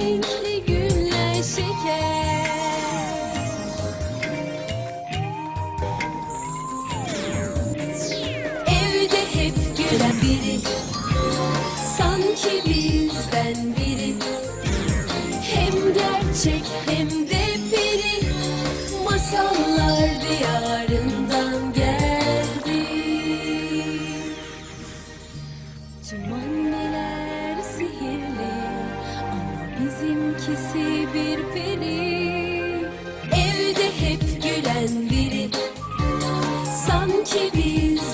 renkli. Evde hep gülen biri, sanki bizden biri. Hem gerçek hem de peri, masallar diyarından geldi. Tüm bizimkisi bir peri. Evde hep gülen biri. Sanki bizden